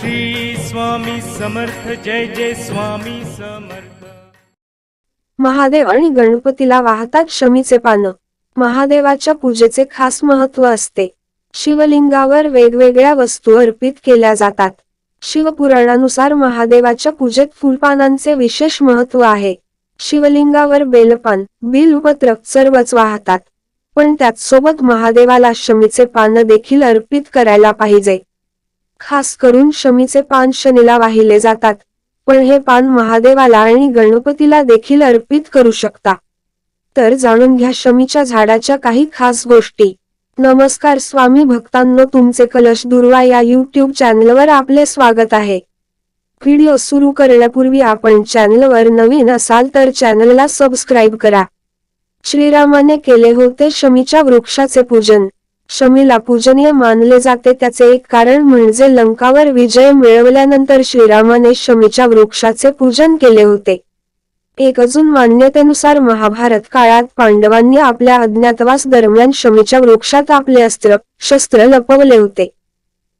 श्री स्वामी समर्थ जय जय स्वामी समर्थ. महादेव आणि गणपतीला वाहतात शमीचे पानं. महादेवाच्या पूजेचे खास महत्त्व असते. शिवलिंगावर वेगवेगळ्या वस्तू अर्पित केल्या जातात. शिवपुराणानुसार महादेवाच्या पूजेत फुलपानांचे विशेष महत्त्व आहे. शिवलिंगावर बेलपान बिलपत्र सर्वच वाहतात. पण त्याचसोबत महादेवाला शमीचे पानं देखील अर्पित करायला पाहिजे. खास करून शमीचे पान शनीला वाहिले जातात. पण हे पान महादेवाला आणि गणपतीला देखील अर्पित करू शकता. तर जाणून घ्या शमीच्या झाडाच्या काही खास गोष्टी. नमस्कार स्वामी भक्तांनो तुमचे कलश दुर्वा या युट्यूब चॅनलवर आपले स्वागत आहे. व्हिडिओ सुरू करण्यापूर्वी आपण चॅनलवर नवीन असाल तर चॅनलला सबस्क्राईब करा. श्रीरामाने केले होते शमीच्या वृक्षाचे पूजन. शमीला पूजनीय मानले जाते. त्याचे एक कारण म्हणजे लंकावर विजय मिळवल्यानंतर श्रीरामाने शमीच्या वृक्षाचे पूजन केले होते. एक अजून मान्यतेनुसार महाभारत काळात पांडवांनी आपल्या अज्ञातवास दरम्यान शमीच्या वृक्षात आपले अस्त्र शस्त्र लपवले होते.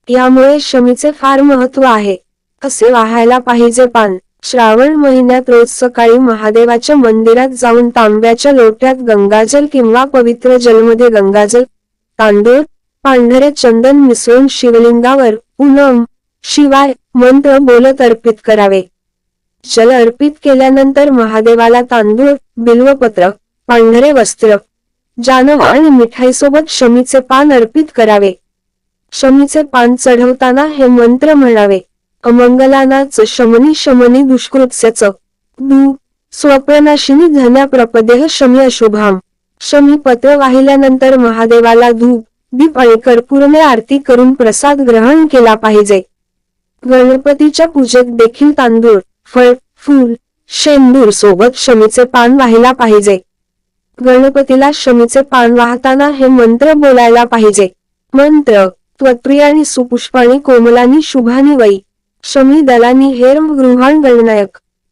यामुळे शमीचे फार महत्त्व आहे. असे वाहायला पाहिजे पान. श्रावण महिन्यात रोज सकाळी महादेवाच्या मंदिरात जाऊन तांब्याच्या लोट्यात गंगाजल किंवा पवित्र जलमध्ये गंगाजल तांदूळ पांढरे चंदन मिसळून शिवलिंगावर पूनम शिवाय मंत्र बोलत अर्पित करावे. जल अर्पित केल्यानंतर महादेवाला तांदूळ बिल्वपत्र पांढरे वस्त्र जानव आणि मिठाईसोबत शमीचे पान अर्पित करावे. शमीचे पान चढवताना हे मंत्र म्हणावे अमंगलानाच शमनी शमनी दुष्कृत्यच दु स्वप्ननाशिनी धन्या प्रपदेह शमी अशुभाम. शमी पत्र वाहिल्यानंतर महादेवाला धूप दीप आणि कर्पूरने आरती करून प्रसाद ग्रहण केला पाहिजे. गणपतीच्या पूजेत देखील तांदूळ फळ फूल शेंदूर सोबत शमीचे पान वाहिला पाहिजे. गणपतीला शमीचे पान वाहताना हे मंत्र बोलायला पाहिजे. मंत्र त्वत्प्रियाणी सुपुष्पाणी कोमलानी शुभानी वै शमी दलानी हेर्म गृहाण गणनायक.